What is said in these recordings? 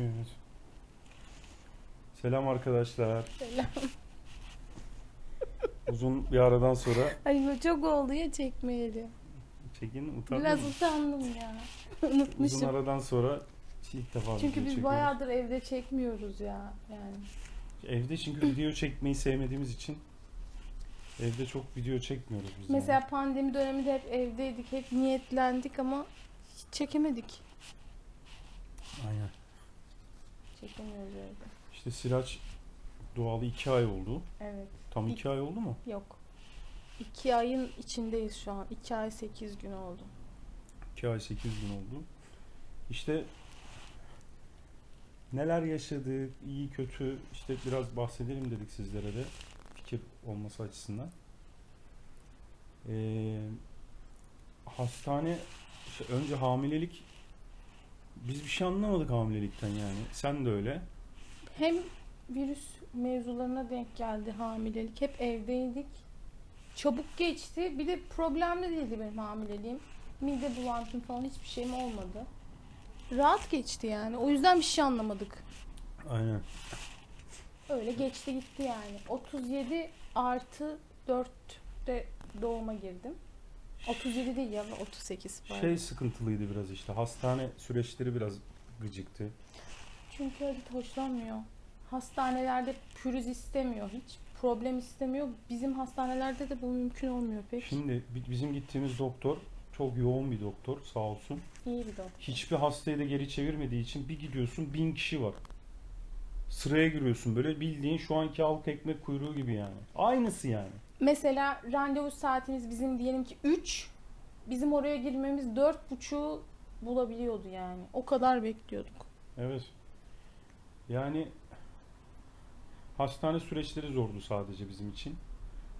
Evet. Selam arkadaşlar. Selam. Uzun bir aradan sonra Ay çok oldu ya çekmeyeli. çekin utandın Biraz utandım ya. Uzun Unutmuşum. aradan sonra ilk defa Çünkü biz çekiyoruz. bayağıdır evde çekmiyoruz ya. Yani. Evde çünkü video çekmeyi sevmediğimiz için evde çok video çekmiyoruz biz. Mesela yani. pandemi döneminde hep evdeydik, hep niyetlendik ama hiç çekemedik. Aynen. Çekemiyoruz evde. İşte Siraç doğalı iki ay oldu. Evet. Tam iki ay oldu mu? Yok. İki ayın içindeyiz şu an. İki ay sekiz gün oldu. 2 ay 8 gün oldu. İşte neler yaşadık, iyi kötü işte biraz bahsedelim dedik sizlere de fikir olması açısından. Ee, hastane işte önce hamilelik biz bir şey anlamadık hamilelikten yani. Sen de öyle. Hem virüs mevzularına denk geldi hamilelik. Hep evdeydik. Çabuk geçti. Bir de problemli değildi benim hamileliğim. Mide bulantım falan hiçbir şeyim olmadı. Rahat geçti yani. O yüzden bir şey anlamadık. Aynen. Öyle geçti gitti yani. 37 artı 4'te doğuma girdim. 37 değil ya 38 pardon. Şey sıkıntılıydı biraz işte. Hastane süreçleri biraz gıcıktı. Çünkü Halit hoşlanmıyor. Hastanelerde pürüz istemiyor hiç. Problem istemiyor. Bizim hastanelerde de bu mümkün olmuyor pek. Şimdi bi- bizim gittiğimiz doktor çok yoğun bir doktor sağ olsun. İyi bir doktor. Hiçbir hastayı da geri çevirmediği için bir gidiyorsun bin kişi var. Sıraya giriyorsun böyle bildiğin şu anki halk ekmek kuyruğu gibi yani. Aynısı yani. Mesela randevu saatimiz bizim diyelim ki 3. Bizim oraya girmemiz 4.30'u bulabiliyordu yani. O kadar bekliyorduk. Evet. Yani hastane süreçleri zordu sadece bizim için.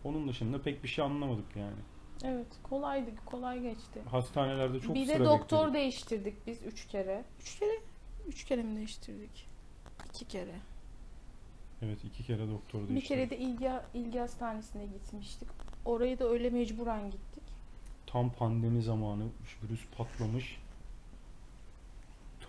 Onun dışında pek bir şey anlamadık yani. Evet kolaydı kolay geçti. Hastanelerde çok bir sıra de doktor bekledik. değiştirdik biz 3 kere. 3 kere? 3 kere mi değiştirdik? 2 kere. Evet iki kere doktor Bir değiştirdik. kere de ilgi, ilgi hastanesine gitmiştik. Oraya da öyle mecburen gittik. Tam pandemi zamanı virüs patlamış.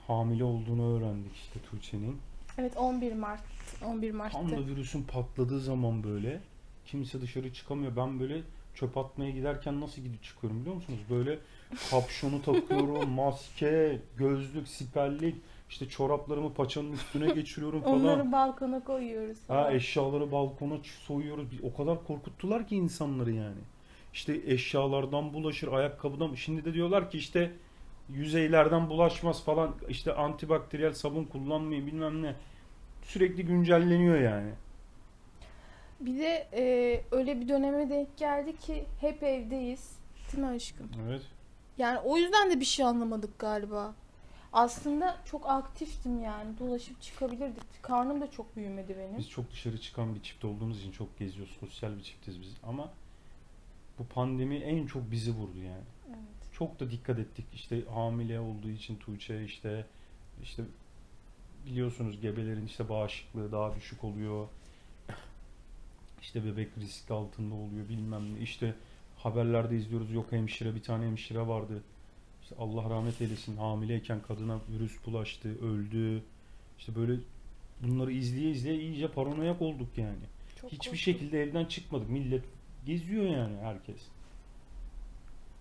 Hamile olduğunu öğrendik işte Tuğçe'nin. Evet 11 Mart 11 Mart'ta. Tam da virüsün patladığı zaman böyle kimse dışarı çıkamıyor. Ben böyle çöp atmaya giderken nasıl gidip çıkıyorum biliyor musunuz? Böyle kapşonu takıyorum, maske, gözlük, siperlik, işte çoraplarımı paçanın üstüne geçiriyorum falan. Onları balkona koyuyoruz. Ha falan. eşyaları balkona soyuyoruz. O kadar korkuttular ki insanları yani. İşte eşyalardan bulaşır, ayakkabıdan. Şimdi de diyorlar ki işte yüzeylerden bulaşmaz falan. İşte antibakteriyel sabun kullanmayın bilmem ne. Sürekli güncelleniyor yani. Bir de e, öyle bir döneme denk geldi ki hep evdeyiz. Değil mi aşkım? Evet. Yani o yüzden de bir şey anlamadık galiba. Aslında çok aktiftim yani. Dolaşıp çıkabilirdik. Karnım da çok büyümedi benim. Biz çok dışarı çıkan bir çift olduğumuz için çok geziyoruz. Sosyal bir çiftiz biz. Ama bu pandemi en çok bizi vurdu yani. Evet. çok da dikkat ettik. İşte hamile olduğu için Tuğçe işte işte biliyorsunuz gebelerin işte bağışıklığı daha düşük oluyor. İşte bebek risk altında oluyor bilmem ne. İşte haberlerde izliyoruz yok hemşire bir tane hemşire vardı. İşte Allah rahmet eylesin hamileyken kadına virüs bulaştı, öldü. İşte böyle bunları izleye izleye iyice paranoyak olduk yani. Çok Hiçbir korktum. şekilde evden çıkmadık. Millet geziyor yani herkes.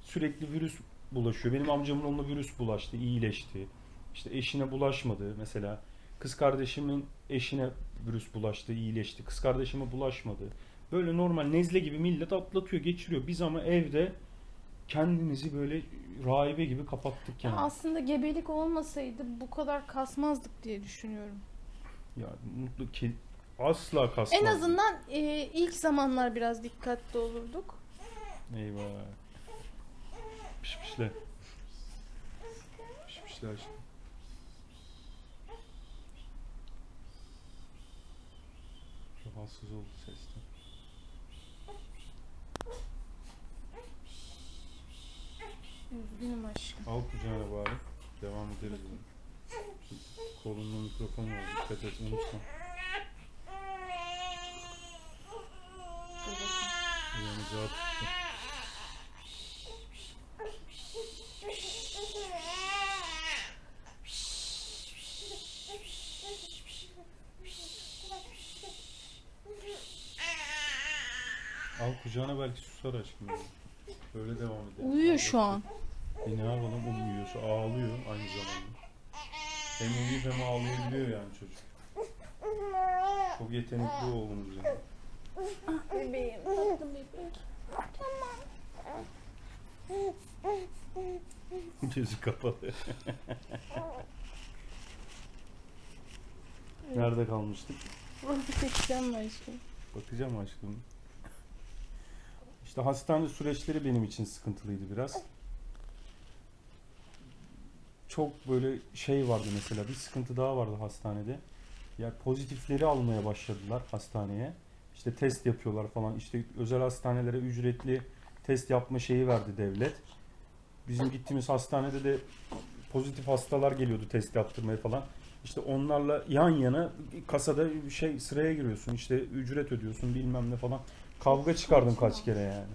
Sürekli virüs bulaşıyor. Benim amcamın onunla virüs bulaştı, iyileşti. İşte eşine bulaşmadı mesela. Kız kardeşimin eşine virüs bulaştı, iyileşti. Kız kardeşime bulaşmadı. Böyle normal nezle gibi millet atlatıyor, geçiriyor. Biz ama evde kendimizi böyle rahibe gibi kapattık Ya yani. aslında gebelik olmasaydı bu kadar kasmazdık diye düşünüyorum. Ya mutlu ki asla kasmaz. En azından e, ilk zamanlar biraz dikkatli olurduk. Eyvah. Pişmişler. Pişmişler. Rahatsız oldu sesten. Üzgünüm aşkım. Al kucağına bari. Devam ederiz. Kolunda mikrofon var. Dikkat et unutma. Yanıcağı tuttu. Al kucağına belki susar aşkım. Böyle devam edelim. Uyuyor şu an. E ne yapalım o uyuyorsa ağlıyor aynı zamanda. Hem uyuyup hem ağlayabiliyor yani çocuk. Çok yetenekli oğlumuz yani. Bebeğim, tatlı bebek. Gözü kapalı. Nerede kalmıştık? Mi aşkım? Bakacağım aşkım. İşte hastane süreçleri benim için sıkıntılıydı biraz. Çok böyle şey vardı mesela bir sıkıntı daha vardı hastanede. Ya pozitifleri almaya başladılar hastaneye. İşte test yapıyorlar falan. İşte özel hastanelere ücretli test yapma şeyi verdi devlet. Bizim gittiğimiz hastanede de pozitif hastalar geliyordu test yaptırmaya falan. İşte onlarla yan yana kasada bir şey sıraya giriyorsun. İşte ücret ödüyorsun bilmem ne falan. Kavga çıkardım kaç kere yani.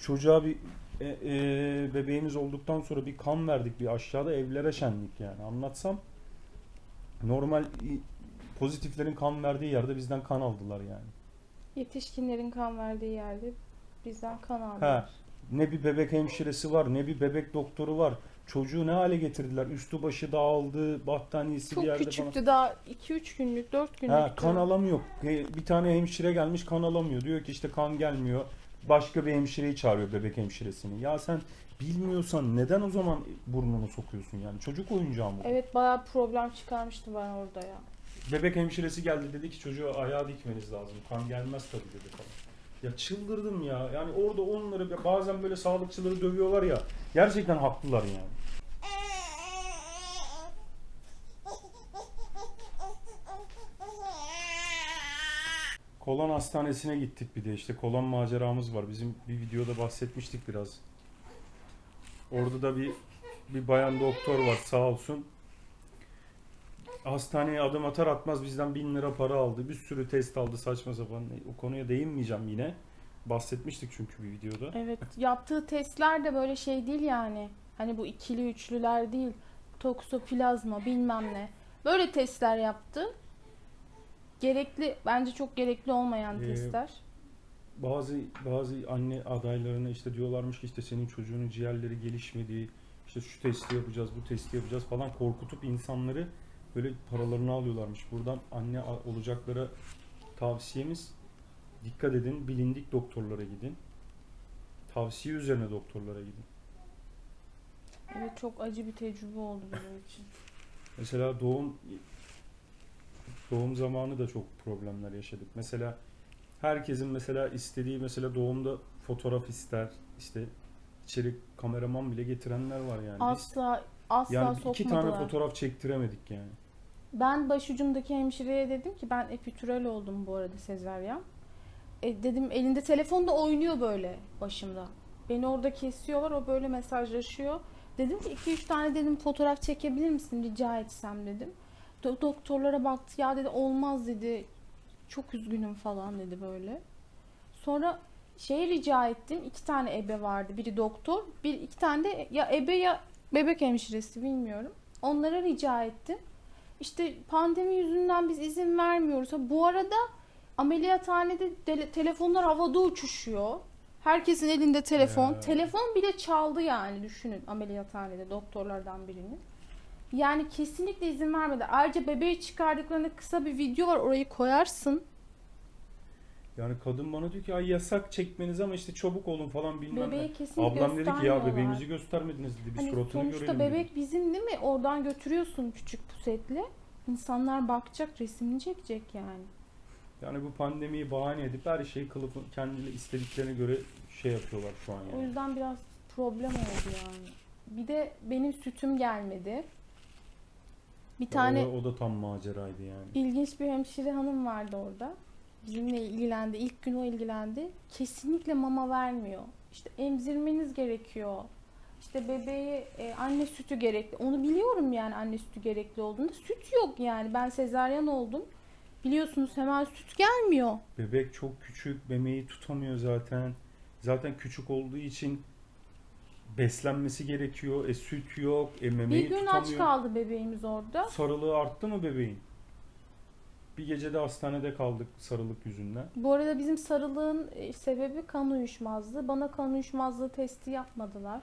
Çocuğa bir e, e, bebeğimiz olduktan sonra bir kan verdik bir aşağıda evlere şenlik yani. Anlatsam normal pozitiflerin kan verdiği yerde bizden kan aldılar yani. Yetişkinlerin kan verdiği yerde bizden kan Ha, aldılar. ne bir bebek hemşiresi var, ne bir bebek doktoru var. Çocuğu ne hale getirdiler? Üstü başı dağıldı, battaniyesi bir Çok yerde falan. küçüktü daha 2-3 günlük 4 günlük. Ha, kan alamıyor. Bir tane hemşire gelmiş kan alamıyor. Diyor ki işte kan gelmiyor. Başka bir hemşireyi çağırıyor bebek hemşiresini. Ya sen bilmiyorsan neden o zaman burnunu sokuyorsun yani? Çocuk oyuncağı mı? bu? Evet bayağı problem çıkarmıştı ben orada ya. Bebek hemşiresi geldi dedi ki çocuğa ayağa dikmeniz lazım. Kan gelmez tabii dedi falan. Ya çıldırdım ya. Yani orada onları bazen böyle sağlıkçıları dövüyorlar ya. Gerçekten haklılar yani. Kolon hastanesine gittik bir de işte kolon maceramız var. Bizim bir videoda bahsetmiştik biraz. Orada da bir bir bayan doktor var sağ olsun. Hastaneye adım atar atmaz bizden bin lira para aldı. Bir sürü test aldı saçma sapan. O konuya değinmeyeceğim yine. Bahsetmiştik çünkü bir videoda. Evet yaptığı testler de böyle şey değil yani. Hani bu ikili üçlüler değil. Toksoplazma bilmem ne. Böyle testler yaptı. Gerekli bence çok gerekli olmayan Ee, testler. Bazı bazı anne adaylarına işte diyorlarmış ki işte senin çocuğunun ciğerleri gelişmedi. İşte şu testi yapacağız, bu testi yapacağız falan korkutup insanları böyle paralarını alıyorlarmış. Buradan anne a- olacaklara tavsiyemiz dikkat edin, bilindik doktorlara gidin. Tavsiye üzerine doktorlara gidin. Evet çok acı bir tecrübe oldu benim için. Mesela doğum doğum zamanı da çok problemler yaşadık. Mesela herkesin mesela istediği mesela doğumda fotoğraf ister. İşte içeri kameraman bile getirenler var yani. Asla asla yani sokmadılar. iki tane fotoğraf çektiremedik yani. Ben başucumdaki hemşireye dedim ki ben epitüral oldum bu arada sezaryen. E, dedim elinde telefonda oynuyor böyle başımda. Beni orada kesiyorlar o böyle mesajlaşıyor. Dedim ki 2-3 tane dedim fotoğraf çekebilir misin rica etsem dedim. Do- doktorlara baktı ya dedi olmaz dedi. Çok üzgünüm falan dedi böyle. Sonra şey rica ettim. iki tane ebe vardı. Biri doktor, bir iki tane de ya ebe ya bebek hemşiresi bilmiyorum. Onlara rica ettim. İşte pandemi yüzünden biz izin vermiyoruz. Ha, bu arada ameliyathanede tele- telefonlar havada uçuşuyor. Herkesin elinde telefon. Ya. Telefon bile çaldı yani düşünün ameliyathanede doktorlardan birinin. Yani kesinlikle izin vermedi. Ayrıca bebeği çıkardıklarında kısa bir video var orayı koyarsın. Yani kadın bana diyor ki ay yasak çekmeniz ama işte çabuk olun falan bilmem Bebeği ne. kesinlikle Ablam dedi ki ya göstermiyorlar. bebeğimizi göstermediniz dedi. Bir Hani suratını sonuçta görelim dedi. bebek bizim değil mi? Oradan götürüyorsun küçük pusetle. İnsanlar bakacak, resmini çekecek yani. Yani bu pandemiyi bahane edip her şeyi kılıfı kendi istediklerine göre şey yapıyorlar şu an O yani. yüzden biraz problem oldu yani. Bir de benim sütüm gelmedi. Bir tane O, o da tam maceraydı yani. ilginç bir hemşire hanım vardı orada. Bizimle ilgilendi. İlk gün o ilgilendi. Kesinlikle mama vermiyor. İşte emzirmeniz gerekiyor. İşte bebeği e, anne sütü gerekli. Onu biliyorum yani anne sütü gerekli olduğunda. Süt yok yani. Ben sezaryen oldum. Biliyorsunuz hemen süt gelmiyor. Bebek çok küçük, memeyi tutamıyor zaten. Zaten küçük olduğu için beslenmesi gerekiyor. E süt yok, e memeyi bir gün tutamıyor. aç kaldı bebeğimiz orada. Sarılığı arttı mı bebeğin? Bir gece de hastanede kaldık sarılık yüzünden. Bu arada bizim sarılığın e, sebebi kan uyuşmazlığı. Bana kan uyuşmazlığı testi yapmadılar.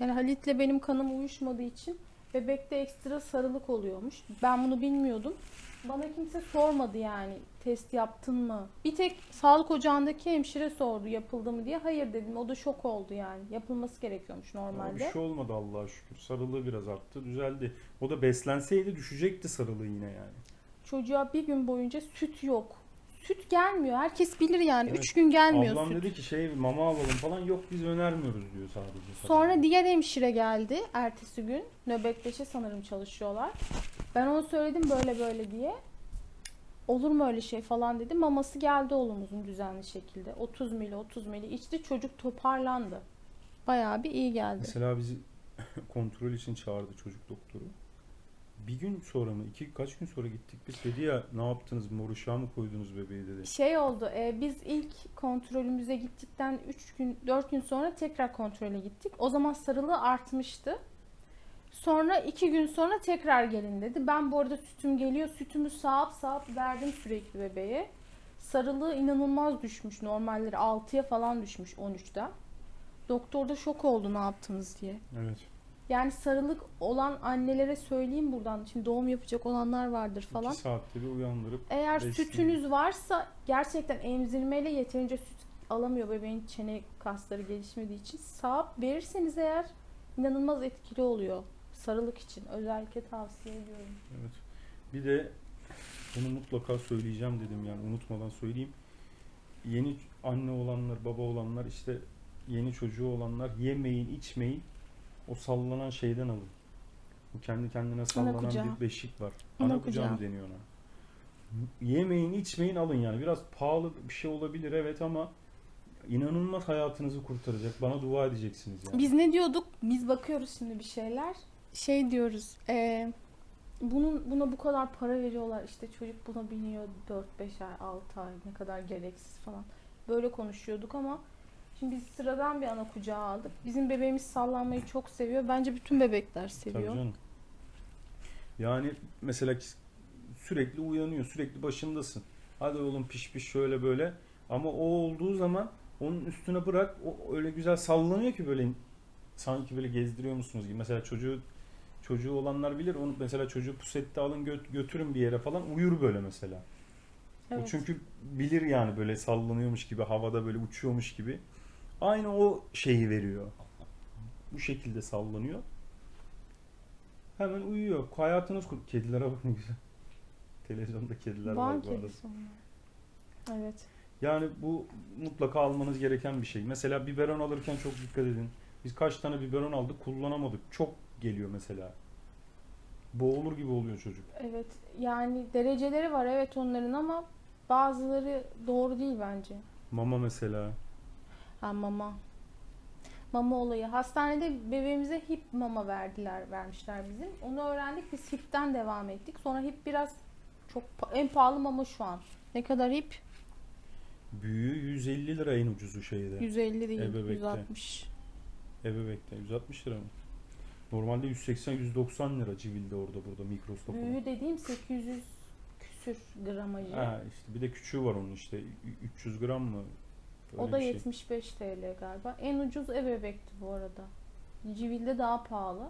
Yani Halit'le benim kanım uyuşmadığı için bebekte ekstra sarılık oluyormuş. Ben bunu bilmiyordum. Bana kimse sormadı yani test yaptın mı? Bir tek sağlık ocağındaki hemşire sordu yapıldı mı diye. Hayır dedim. O da şok oldu yani. Yapılması gerekiyormuş normalde. bir şey olmadı Allah'a şükür. Sarılığı biraz arttı, düzeldi. O da beslenseydi düşecekti sarılığı yine yani. Çocuğa bir gün boyunca süt yok. Süt gelmiyor. Herkes bilir yani. Evet. Üç gün gelmiyor Ablam süt. dedi ki şey mama alalım falan yok biz önermiyoruz diyor sadece. Sonra diğer hemşire geldi ertesi gün. Nöbetleşe sanırım çalışıyorlar. Ben ona söyledim böyle böyle diye. Olur mu öyle şey falan dedi. Maması geldi oğlumuzun düzenli şekilde. 30 mili 30 mili içti. Çocuk toparlandı. Bayağı bir iyi geldi. Mesela bizi kontrol için çağırdı çocuk doktoru. Bir gün sonra mı? iki kaç gün sonra gittik biz. Dedi ya ne yaptınız? Mor mı koydunuz bebeği dedi. Şey oldu. e, biz ilk kontrolümüze gittikten 3 gün 4 gün sonra tekrar kontrole gittik. O zaman sarılığı artmıştı. Sonra 2 gün sonra tekrar gelin dedi. Ben bu arada sütüm geliyor. Sütümü sağıp sağıp verdim sürekli bebeğe. Sarılığı inanılmaz düşmüş. Normalleri 6'ya falan düşmüş 13'ten. Doktor da şok oldu ne yaptınız diye. Evet. Yani sarılık olan annelere söyleyeyim buradan. Şimdi doğum yapacak olanlar vardır falan. İki saatte bir uyandırıp Eğer Besleyin. sütünüz varsa gerçekten emzirmeyle yeterince süt alamıyor bebeğin çene kasları gelişmediği için sağıp verirseniz eğer inanılmaz etkili oluyor sarılık için özellikle tavsiye ediyorum. Evet. Bir de bunu mutlaka söyleyeceğim dedim yani unutmadan söyleyeyim. Yeni anne olanlar, baba olanlar işte yeni çocuğu olanlar yemeyin, içmeyin. O sallanan şeyden alın. Bu kendi kendine sallanan kucağı. bir beşik var. Ana Ana, kucağı mı deniyor ona? Yemeyin, içmeyin alın yani. Biraz pahalı bir şey olabilir evet ama inanılmaz hayatınızı kurtaracak. Bana dua edeceksiniz yani. Biz ne diyorduk? Biz bakıyoruz şimdi bir şeyler. Şey diyoruz. eee, bunun buna bu kadar para veriyorlar. işte çocuk buna biniyor 4-5 ay, 6 ay ne kadar gereksiz falan. Böyle konuşuyorduk ama şimdi biz sıradan bir ana kucağı aldık. Bizim bebeğimiz sallanmayı çok seviyor. Bence bütün bebekler Tabii seviyor. canım. Yani mesela sürekli uyanıyor, sürekli başındasın. Hadi oğlum piş piş şöyle böyle. Ama o olduğu zaman onun üstüne bırak. O öyle güzel sallanıyor ki böyle sanki böyle gezdiriyor musunuz gibi. Mesela çocuğu çocuğu olanlar bilir. Onu mesela çocuğu pusette alın gö- götürün bir yere falan uyur böyle mesela. O Evet. çünkü bilir yani böyle sallanıyormuş gibi, havada böyle uçuyormuş gibi. Aynı o şeyi veriyor. Bu şekilde sallanıyor. Hemen uyuyor. Hayatınız kur... Kedilere bak ne güzel. Televizyonda kediler var Van bu arada. kedisi onlar. Evet. Yani bu mutlaka almanız gereken bir şey. Mesela biberon alırken çok dikkat edin. Biz kaç tane biberon aldık kullanamadık. Çok geliyor mesela. Boğulur gibi oluyor çocuk. Evet. Yani dereceleri var evet onların ama bazıları doğru değil bence. Mama mesela. Ha mama. Mama olayı. Hastanede bebeğimize hip mama verdiler, vermişler bizim. Onu öğrendik. Biz hipten devam ettik. Sonra hip biraz çok en pahalı mama şu an. Ne kadar hip? Büyüğü 150 lira en ucuzu şeyde. 150 değil, Ebebekte. 160. Ebebek'te 160 lira mı? Normalde 180-190 lira civilde orada burada falan. Büyüğü dediğim 800 küsür gramajı. Ha işte bir de küçüğü var onun işte 300 gram mı? Öyle o da şey. 75 TL galiba. En ucuz ebebekti bu arada. Civilde daha pahalı.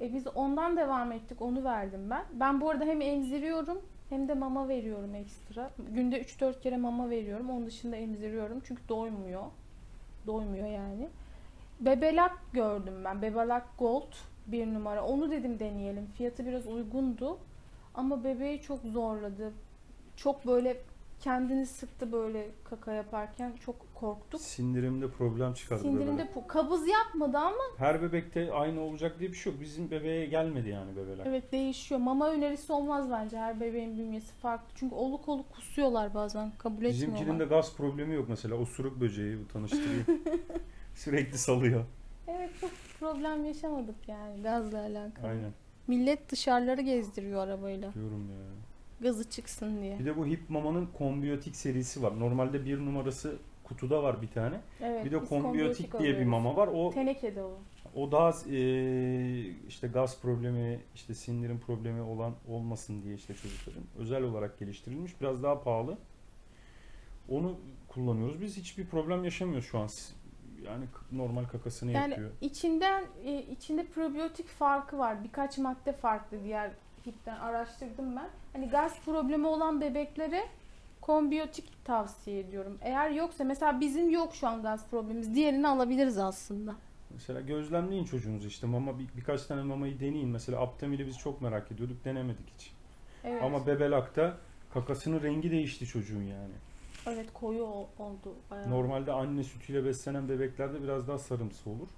E biz ondan devam ettik. Onu verdim ben. Ben bu arada hem emziriyorum hem de mama veriyorum ekstra. Günde 3-4 kere mama veriyorum. Onun dışında emziriyorum. Çünkü doymuyor. Doymuyor yani. Bebelak gördüm ben. Bebelak Gold bir numara. Onu dedim deneyelim. Fiyatı biraz uygundu. Ama bebeği çok zorladı. Çok böyle kendini sıktı böyle kaka yaparken. Çok korktuk. Sindirimde problem çıkardı Sindirimde bebeler. pu- kabız yapmadı ama Her bebekte aynı olacak diye bir şey yok. Bizim bebeğe gelmedi yani bebeler. evet değişiyor. Mama önerisi olmaz bence. Her bebeğin bünyesi farklı. Çünkü oluk oluk kusuyorlar bazen. Kabul Bizimkinin etmiyorlar. de gaz problemi yok mesela. Osuruk böceği bu tanıştırayım. Sürekli salıyor. Evet çok problem yaşamadık yani gazla alakalı. Aynen Millet dışarıları gezdiriyor arabayla. diyorum ya. Gazı çıksın diye. Bir de bu Hip Mama'nın kombiyotik serisi var. Normalde bir numarası kutuda var bir tane. Evet. bir de kombiyotik diye bir alıyoruz. mama var. O Tenekede o. O daha e, işte gaz problemi, işte sindirim problemi olan olmasın diye işte çocukların özel olarak geliştirilmiş. Biraz daha pahalı. Onu kullanıyoruz. Biz hiçbir problem yaşamıyoruz şu an. Yani normal kakasını Yani yapıyor. içinden e, içinde probiyotik farkı var. Birkaç madde farklı diğer hipten araştırdım ben. Hani gaz problemi olan bebeklere kombiyotik tavsiye ediyorum. Eğer yoksa mesela bizim yok şu an gaz problemimiz. Diğerini alabiliriz aslında. Mesela gözlemleyin çocuğunuzu işte mama bir, birkaç tane mamayı deneyin. Mesela Aptamil'i biz çok merak ediyorduk. Denemedik hiç. Evet. Ama Bebelak'ta kakasının rengi değişti çocuğun yani. evet koyu ol- oldu bayağı. Normalde anne sütüyle beslenen bebeklerde biraz daha sarımsı olur.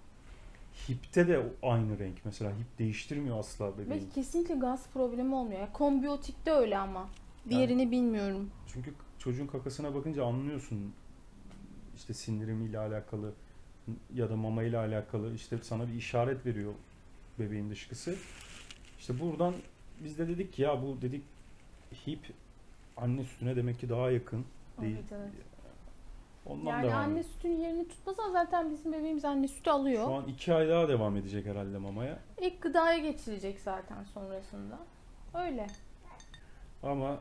Hipte de aynı renk. Mesela hip değiştirmiyor asla Ve bebeğin. kesinlikle gaz problemi olmuyor. Yani kombiyotikte öyle ama. Diğerini bilmiyorum. Çünkü çocuğun kakasına bakınca anlıyorsun işte sindirimiyle alakalı ya da mama ile alakalı işte sana bir işaret veriyor bebeğin dışkısı. İşte buradan biz de dedik ki ya bu dedik hip anne sütüne demek ki daha yakın değil. Evet, evet. Ondan Yani devam anne sütünün yerini tutmasa zaten bizim bebeğimiz anne sütü alıyor. Şu an iki ay daha devam edecek herhalde mamaya. İlk gıdaya geçirecek zaten sonrasında. Öyle. Ama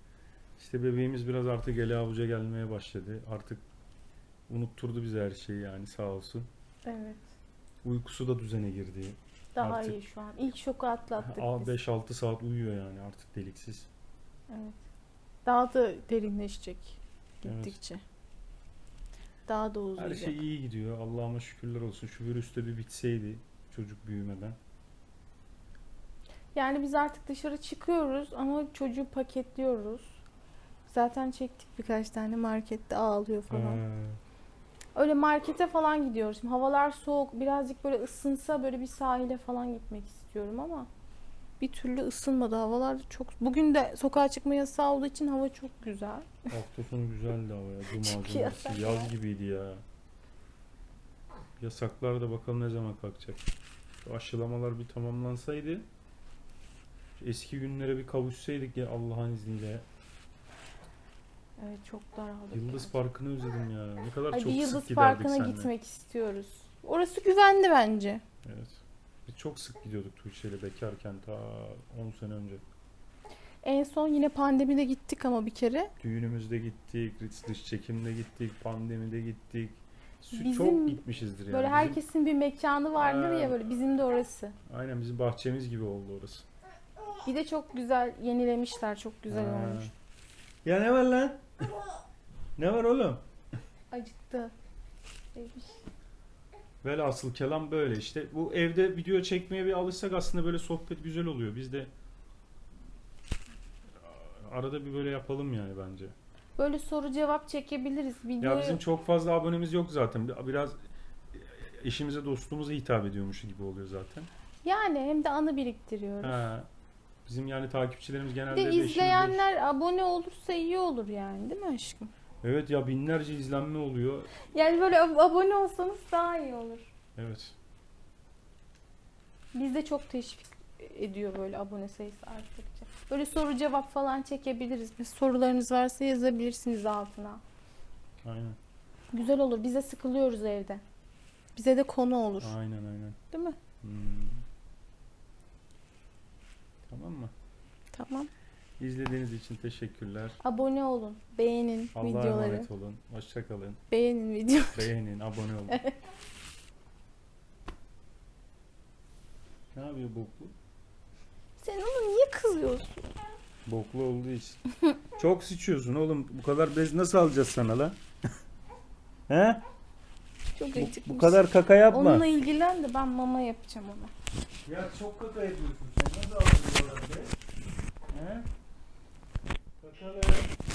işte bebeğimiz biraz artık ele avuca gelmeye başladı. Artık unutturdu bize her şeyi yani sağ olsun. Evet. Uykusu da düzene girdi. Daha Artık- iyi şu an. İlk şoku atlattık biz. 5-6 saat uyuyor yani artık deliksiz. Evet. Daha da derinleşecek Evet. Daha da Her uzayacak. şey iyi gidiyor. Allah'ıma şükürler olsun. Şu virüs de bir bitseydi çocuk büyümeden. Yani biz artık dışarı çıkıyoruz ama çocuğu paketliyoruz. Zaten çektik birkaç tane markette ağlıyor falan. Ha, Öyle markete falan gidiyoruz. Şimdi havalar soğuk, birazcık böyle ısınsa böyle bir sahile falan gitmek istiyorum ama bir türlü ısınmadı. Havalar çok... Bugün de sokağa çıkma yasağı olduğu için hava çok güzel. hafta sonu güzeldi hava ya. Cuma, Çok cumartesi. yasak Yaz ya. gibiydi ya. Yasaklar da bakalım ne zaman kalkacak. Şu aşılamalar bir tamamlansaydı. şu eski günlere bir kavuşsaydık ya Allah'ın izniyle. Evet çok daraldık. Yıldız. Parkı'nı özledim ya. Ne kadar Ay, çok bir sık Yıldız giderdik Parkı'na seninle. gitmek istiyoruz. Orası güvenli bence. Evet. Biz çok sık gidiyorduk Tuğçe ile bekarken ta 10 sene önce. En son yine pandemide gittik ama bir kere. Düğünümüzde gittik, dış çekimde gittik, pandemide gittik. Sü- Bizim çok gitmişizdir yani. Böyle Bizim- herkesin bir mekanı vardır ya Ha. böyle bizim de orası. Aynen bizim bahçemiz gibi oldu orası. Bir de çok güzel yenilemişler. Çok güzel Ha. olmuş. Ya ne var lan? ne var oğlum? Acıktı. Sevmiş. Velhasıl kelam böyle işte. Bu evde video çekmeye bir alışsak aslında böyle sohbet güzel oluyor. Biz de arada bir böyle yapalım yani bence. Böyle soru cevap çekebiliriz. Ya Videoyu bizim çok fazla abonemiz yok zaten. Biraz eşimize dostumuza hitap ediyormuş gibi oluyor zaten. yani hem de anı biriktiriyoruz. Ha. Bizim yani takipçilerimiz Bir genelde de eşimiz, dost- izleyenler abone olursa iyi olur yani değil mi aşkım? Evet ya binlerce izlenme oluyor. Yani böyle ab- abone olsanız daha iyi olur. Evet. Biz de çok teşvik ediyor böyle abone sayısı arttıkça. Böyle soru cevap falan çekebiliriz. Bir sorularınız varsa yazabilirsiniz altına. Aynen. Güzel olur. Biz de sıkılıyoruz evde. Bize de konu olur. Aynen aynen. Değil mi? Hmm. Tamam mı? Tamam. İzlediğiniz için teşekkürler. Abone olun. Beğenin Allah'a videoları. emanet olun. Hoşçakalın. Beğenin video. Beğenin, abone olun. ne yapıyor boklu? Sen onu niye kızıyorsun? Boklu olduğu için. Çok sıçıyorsun oğlum. Bu kadar bez nasıl alacağız sana lan? He? Çok Bu, bu kadar kaka yapma. Onunla ilgilen de ben mama yapacağım ona. Ya çok kaka yapıyorsun sen. Nasıl alıyorlar be? He? each other.